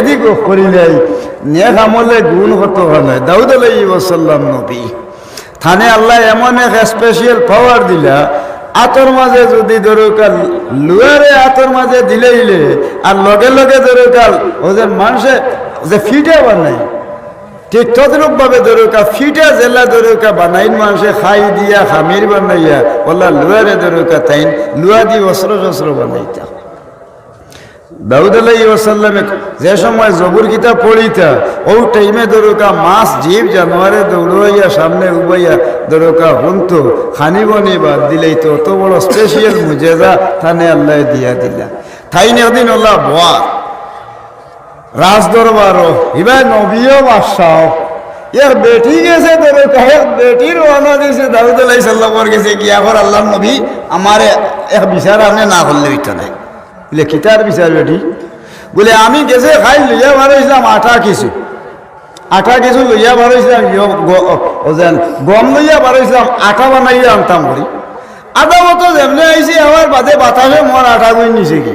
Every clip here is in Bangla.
এদিক করিলাই নেক আমলে গুণ হত হয় দাউদ আলাই ওসাল্লাম নবী। থানে আল্লাহ এমন এক স্পেশাল পাওয়ার দিলা, আতর মাঝে যদি দরকার লুয়ারে আতর মাঝে দিলেইলে, আর লগে লগে দরকার ও যে মানুষে যে ফিটে বানাই ঠিক তদ্রুপ ভাবে দরকার ফিটে জেলা দরকার বানাইন মানুষে, খাই দিয়া, খামির বানাইয়া, ওলা লুয়ারে দরকার তাইন লুয়া দি অস্ত্র শস্ত্র বানাইতা। দাউদ আলাই ওসাল্লামে যে সময় জবুর কিতাব পড়িতা, ও টাইমে দরকা মাছ জীব জানোয়ারে দৌড়াইয়া সামনে উবাইয়া দরকা হুনতো, খানি বনি বাদ দিলেই তো অত বড় স্পেশাল মুজেজা থানে আল্লাহ দিয়া দিলা। থাইনে ওদিন আল্লাহ বোয়া। রাজ দরবারও ইবার নবীও বাদশাহ ইয়ার বেটি গেছে দরকা বেটির রওনা দিয়েছে দাউদ আলাই গেছে কি, এখন আল্লাহ নবী আমারে এক বিচার আপনি না করলে হইতো নাই বলে কিতার বিচার বেটি বলে আমি গেছে খাই লইয়া বারোইছিলাম আটা কিছু আটা কিছু লইয়া বারোইছিলাম ওজেন গম লইয়া বারোইছিলাম আটা বানাইয়া আনতাম করি আটা মতো যেমনি আইসি আমার বাদে বাতাসে মোর আটা গুই নিছে কি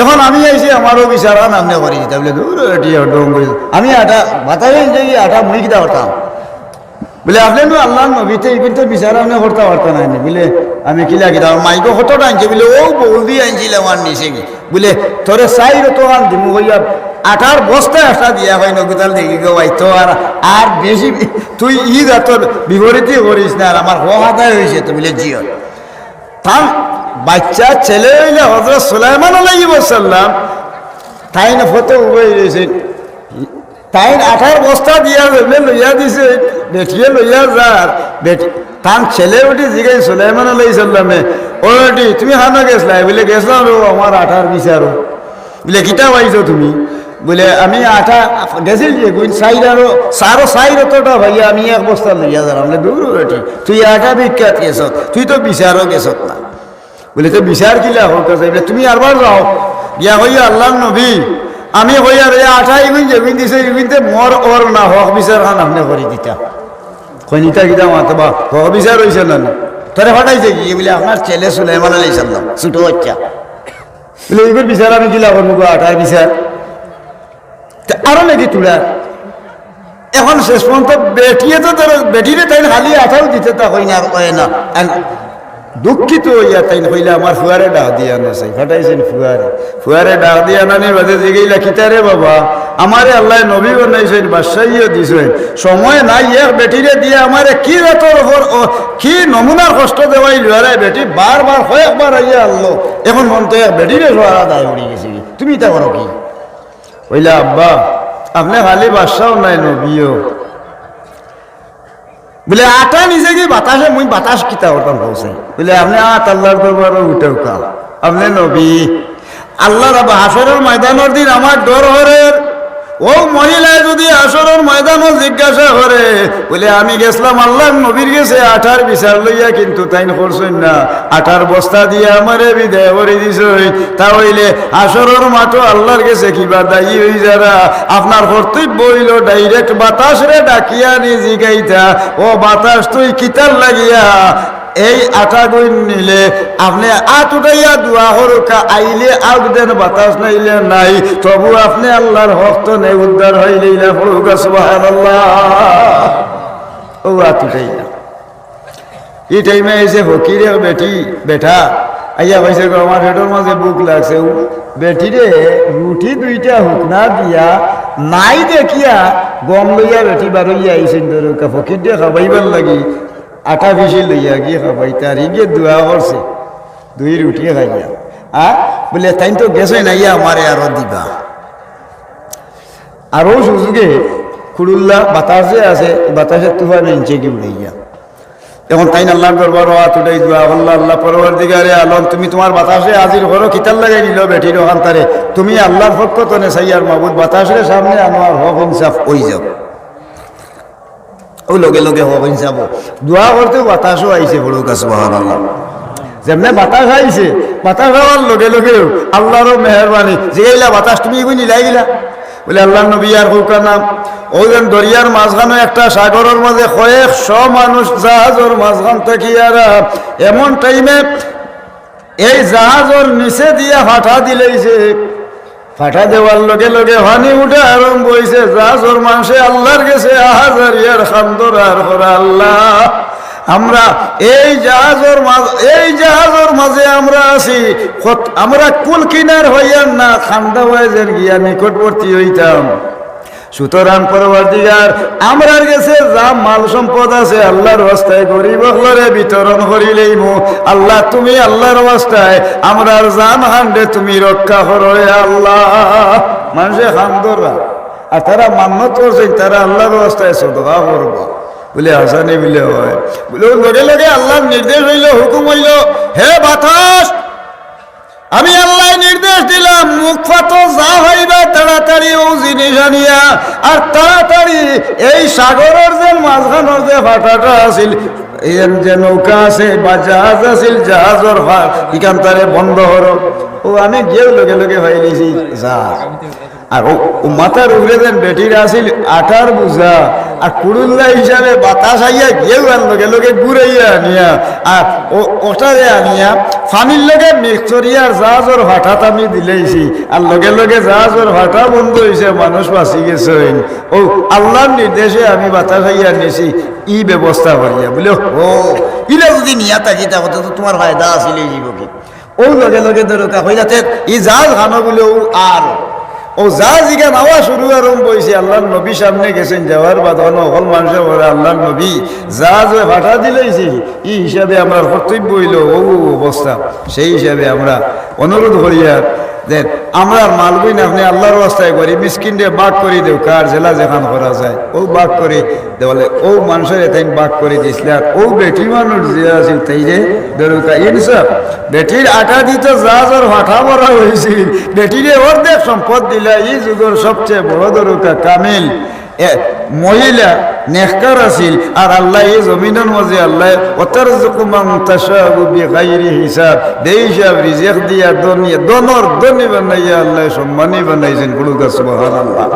এখন আমি আইসি আমারও বিচারা নামনে করি তা বলে দূর এটি ডং করি আমি আটা বাতাসে আটা মুই কিতা করতাম বলে, আপনি নো আল্লাহ নবীতে ইবিন তো বিচার আপনি করতে পারতেন না। বলে, আমি কি কিলা কিনা মাইকো কতটা আনছে, বলে ও বৌদি আনছিল আমার নিচে বলে তোরে চাই তো আন দিমু হইয়া আটার বস্তা একটা দিয়া হয় নগুতাল দেখি গো ভাই তো আর আর বেশি তুই ই তোর বিপরীতই করিস না আর আমার হাতায় হয়েছে তো, বলে জিও তাম বাচ্চা ছেলে হইলে হজরত সুলাইমান আলাইহি সাল্লাম তাই না ফটো উবে রয়েছে তাই আঠার বস্তা দিয়া দেবে লইয়া দিছে বেটিয়ে লইয়া যার বেটি তার ছেলে উঠি জিগাই সুলাইমান আলাই সাল্লামে ওটি তুমি হানো গেছলাই? বলে গেছলাম রো আমার আঠার বিচারো বলে, কিতা পাইছো তুমি? বলে, আমি আঠা, গেছিল যে গুণ সাইরারও সারো সাইর অতটা ভাইয়া আমি এক বস্তা লইয়া যারাম বলে দূর বেটি তুই আঠা বিখ্যাত গেছত, তুই তো বিচারও গেছত না। বলে তো বিচার কিলা হোক তুমি আরবার যাও। গিয়া হইয়া আল্লাহ নবী। আমি হইয়া রে আঠা ইগুন যেগুন দিছে ইগুনতে মর ওর না হক বিচার খান আপনি করে দিতা। খনিতা কিতা মাতো বা হক বিচার না তোরে ফাটাইছে কি? বলে, আপনার ছেলে সুলাইমান আলাই সাল্লাম ছোট বাচ্চা। বলে এগুলো বিচার আমি কিলা করব গো আঠার বিচার। আরও নাকি তুলা। এখন শেষ পর্যন্ত বেটিয়ে তো তোর বেটিরে তাই খালি আঠাও দিতে তা হয় না কয় না। দুঃখিত হইয়া তাই হইলে আমার ফুয়ারে ডাক দিয়া না চাই ফাটাইছেন ফুয়ারে। ফুয়ারে ডাক দিয়া নানি বাদে জিগাইলা, কিতারে বাবা, আমারে আল্লাহ নবী বানাইছেন, বাদশাহিও দিছেন। সময় নাই, এক বেটিরে দিয়ে আমারে কি রাতর কি নমুনার কষ্ট দেওয়াই লুয়ারে বেটি, বারবার কয়েকবার আইয়া আল্লো এখন মন তো এক বেটিরে সোয়ারা দায় উড়ি গেছে। তুমি তা করো কি? হইলা আব্বা, আপনি খালি বাদশাও নাই, নবীও। বলে, আটা নিজে গিয়ে বাতাসে, মুই বাতাস কিতা ওরকম বলছে বলে, আপনি আট আল্লাহর দরবার উঠে উঠা। আপনি নবী। আল্লাহ রাবা হাসরের ময়দানের দিন আমার ডর হরের ও মহিলায় যদি আসরের ময়দানও জিজ্ঞাসা করে, বলে, আমি গেছিলাম আল্লাহ নবীর গেছে আঠার বিচার লইয়া কিন্তু তাই করছেন না। আঠার বস্তা দিয়ে আমারে বিদায় করে দিছই তা হইলে আসরের মাঠও আল্লাহর গেছে কিবা দায়ী হই যারা। আপনার কর্তব্য হইল ডাইরেক্ট বাতাস রে ডাকিয়া নি জিগাইতা ও বাতাস তুই কিতার লাগিয়া এই আটা গুণ নিলে আপনি আট উঠাইয়া দোয়া হরকা আইলে আগ দেন বাতাস নাইলে নাই, তবু আপনি আল্লাহর হক্ত নেই, উদ্ধার হইলে হরুকা বেটি, বেটা, আইয়া দুইটা দিয়া, নাই দেখিয়া গম বেটি আইসেন ফকির দিয়ে খাবাইবার লাগি আটা বেশি লইয়া গিয়ে খাবাই তার গিয়ে দোয়া করছে। দুই রুটি খাইয়া। আ? বলে তাই তো গেছে নাইয়া আমারে আরও দিবা। আরও সুযোগে খুড়ুল্লা বাতাসে আছে, বাতাসে তুফান ইঞ্চে কি উড়াইয়া এখন তাই আল্লাহ দরবার উঠাই দোয়া আল্লাহ আল্লাহ পরবার দিগারে আলম, তুমি তোমার বাতাসে হাজির করো, কিতাল লাগাই নিল বেঠির ওখান তারে তুমি আল্লাহর পক্ষ তনে সাইয়ার মাহবুদ বাতাসের সামনে আমার হক ইনসাফ ওই যাও। ও লগে লগে হক ইনসাফ দোয়া করতে বাতাসও আইছে বড় কাছে আল্লাহ যেমনে বাতাস আইছে বাতাস হওয়ার লগে লগে আল্লাহরও মেহরবানি যে এইলা বাতাস তুমি এগুলো নিলাই গেলা বলে আল্লাহ নবী আর হুকা নাম ওইজন দরিয়ার মাঝখানে একটা সাগরের মাঝে কয়েকশ মানুষ জাহাজের মাঝখান থেকে আর এমন টাইমে এই জাহাজের নিচে দিয়ে হাঁটা দিলেইছে ফাটা দেওয়ার লগে লগে হানি উঠে আরম্ভ হয়েছে যা জোর মানুষে আল্লাহর গেছে আহাজার খান্দর আর আল্লাহ। আমরা এই জাহাজের এই জাহাজের মাঝে আমরা আছি। আমরা কুল কিনার হইয়ান না, খান্দা হয়ে গিয়া নিকটবর্তী হইতাম। সুতরাং পরবর্তীকার আমরার গেছে, যা মাল সম্পদ আছে, আল্লাহর অবস্থায় গরিব হলরে বিতরণ করিলেই মু। আল্লাহ, তুমি আল্লাহর অবস্থায় আমরার জান হান্ডে তুমি রক্ষা করো আল্লাহ। মানুষে খান্দরা আর তারা মান্যত করছে, তারা আল্লাহর অবস্থায় সদকা করব। বলে হাসানি বলে হয়। বলে লগে লগে আল্লাহর নির্দেশ হইল, হুকুম হইল, হে বাতাস, আমি আল্লাহ নির্দেশ দিলাম, মুখ জিনিস আনিয়া আর তাড়াতাড়ি এই সাগরের যে মাঝখানোর যে ফাটাটা আছিল, এর যে নৌকা আছে, বা জাহাজ আছিল, জাহাজের ইকান তারে বন্ধ হর ও, আমি গিয়েও লগে লগে হয়ে গেছি। জাহাজ আর ও মাথার উপরে যেন বেটির আসিল আটার বুঝা। আর কুড়ুল্লা হিসাবে বাতাস আইয়া গিয়েও আর লগে লগে ঘুরাইয়া আনিয়া। আর ও ওটারে আনিয়া ফানির লগে মিক্সরিয়ার জাহাজের হঠাৎ আমি দিলেইছি। আর লগে লগে জাহাজের হঠাৎ বন্ধ হয়েছে মানুষ বাঁচি গেছে ও আল্লাহর নির্দেশে আমি বাতাস আইয়া নিয়েছি ই ব্যবস্থা করিয়া। বলে, ও ইলে যদি নিয়া থাকি তাহলে তো তোমার ফায়দা আসিলেই জীবকে ও লগে লগে দরকার হইলাতে ই জাহাজ খানো বলে ও আর ও যা জিগা নাওয়া শুরু আরম্ভ হয়েছে আল্লাহর নবী সামনে গেছেন যাওয়ার বাদ অকল মানুষের বলে আল্লাহর নবী। যা যে ভাটা দিলেইছি এই হিসাবে আমরা কর্তব্য হইল ও অবস্থা। সেই হিসাবে আমরা অনুরোধ করি আর দেন, আমরা মালবই না, আপনি আল্লাহর অবস্থায় করি মিসকিন দিয়ে বাক করে দেও, কার জেলা যেখান করা যায়, ও বাক করে দেওয়ালে ও মানুষের এতেন বাক করে দিয়েছিল আর ও বেটি মানুষ যে আছিল তাই যে দরুকা ইনসাফ, বেটির আটা দিত যা জোর ভাটা ভরা হয়েছিল বেটিরে অর্ধেক সম্পদ দিলা, এই যুগের সবচেয়ে বড় দরুকা কামিল। মহিলা নেহকার আছিল, আর আল্লাহ এই জমিনের মাঝে আল্লাহ অতার জকুমাং তাশাবু বিগাইরি হিসাব দে হিসাব, রিজেক দিয়া দনিয়া দনর দনি বানাইয়া আল্লাহ সম্মানী বানাইছেন গুরুগা আল্লাহ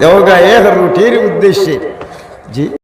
দেওগা এক রুটির উদ্দেশ্যে, জি।